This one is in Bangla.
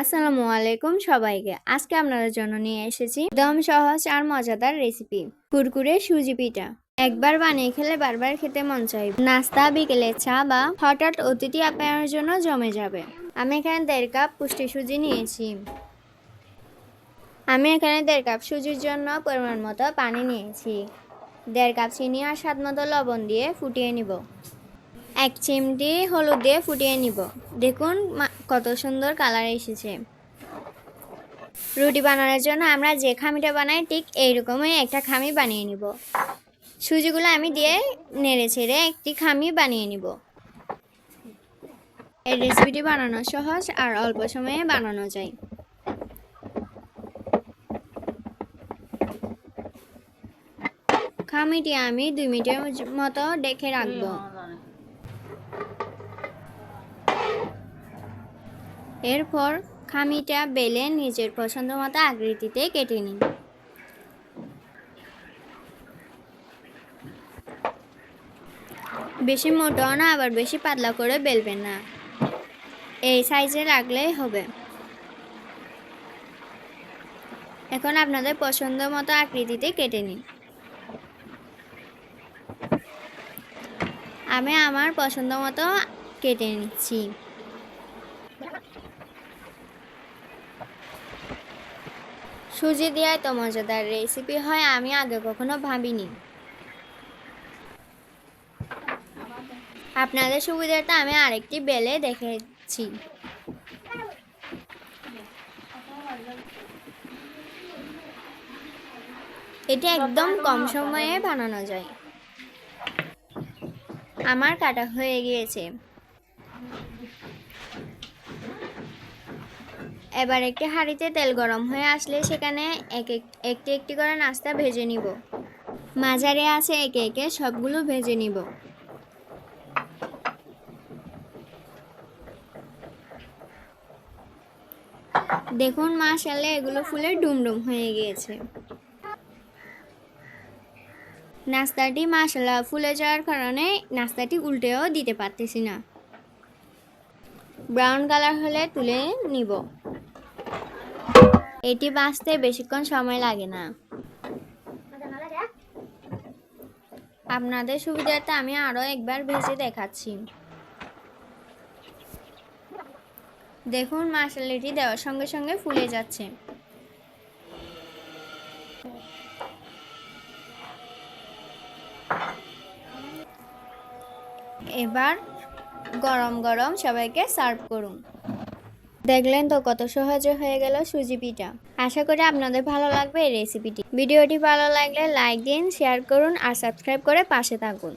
আসসালামু আলাইকুম সবাইকে। আজকে আপনাদের জন্য নিয়ে এসেছি দম সহজ আর মজাদার রেসিপি কুরকুরে সুজি পিঠা। একবার বানিয়ে খেলে বারবার খেতে মন চাইবে। নাস্তা, বিকেলে চা বা হঠাৎ অতিথি আপ্যায়নের জন্য জমে যাবে। আমি এখানে দেড় কাপ পুষ্টি সুজি নিয়েছি। আমি এখানে দেড় কাপ সুজির জন্য পরিমাণ মতো পানি নিয়েছি। দেড় কাপ চিনি আর স্বাদ মতো লবণ দিয়ে ফুটিয়ে নিব। এক চিমটি হলুদ দিয়ে ফুটিয়ে নিব। দেখুন কত সুন্দর কালার এসেছে। রুটি বানানোর জন্য আমরা যে খামিটা বানাই, ঠিক এইরকমই একটা খামি বানিয়ে নিব। সুজিগুলো আমি দিয়ে নেড়ে ছেড়ে একটি খামি বানিয়ে নিব। এই রেসিপিটি বানানো সহজ আর অল্প সময়ে বানানো যায়। খামিটি আমি দুই মিনিটের মতো ডেকে রাখব। এরপর খামিটা বেলে নিজের পছন্দ মতো আকৃতিতে কেটে নিন। বেশি মোটাও না, আবার বেশি পাতলা করে বেলবেন না। এই সাইজে রাখলেই হবে। এখন আপনাদের পছন্দ মতো আকৃতিতে কেটে নিন। আমি আমার পছন্দ মতো কেটে নিচ্ছি। সুজি দিয়ে এত মজাদার রেসিপি হয়, আমি আগে কখনো ভাবিনি। আপনাদের সুবিধাটা আমি আরেকটি বেলে দেখেছি। এটি একদম কম সময়ে বানানো যায়। আমার কাটা হয়ে গিয়েছে। এবার একটি হাঁড়িতে তেল গরম হয়ে আসলে সেখানে এক এক- একটি একটি করে নাস্তা ভেজে নিব। মাঝারে আছে একে একে সবগুলো ভেজে নিব। দেখুন মাশালে এগুলো ফুলে ডুমডুম হয়ে গিয়েছে। নাস্তাটি মাশাল্লাহ ফুলে যাওয়ার কারণে নাস্তাটি উল্টেও দিতে পারতেছি না। ব্রাউন কালার হলে তুলে নিব। এটি বাঁচতে বেশিক্ষণ সময় লাগে না। আপনাদের সুবিধার্থে আমি আরও একবার ভেজে দেখাচ্ছি। দেখুন, মশলাটি দেওয়ার সঙ্গে সঙ্গে ফুলে যাচ্ছে। এবার গরম গরম সবাইকে সার্ভ করুন। দেখলেন তো কত সহজে হয়ে গেল সুজি পিঠা আশা করি আপনাদের ভালো লাগবে এই রেসিপিটি ভিডিওটি ভালো লাগলে লাইক দিন শেয়ার করুন আর সাবস্ক্রাইব করে পাশে থাকুন।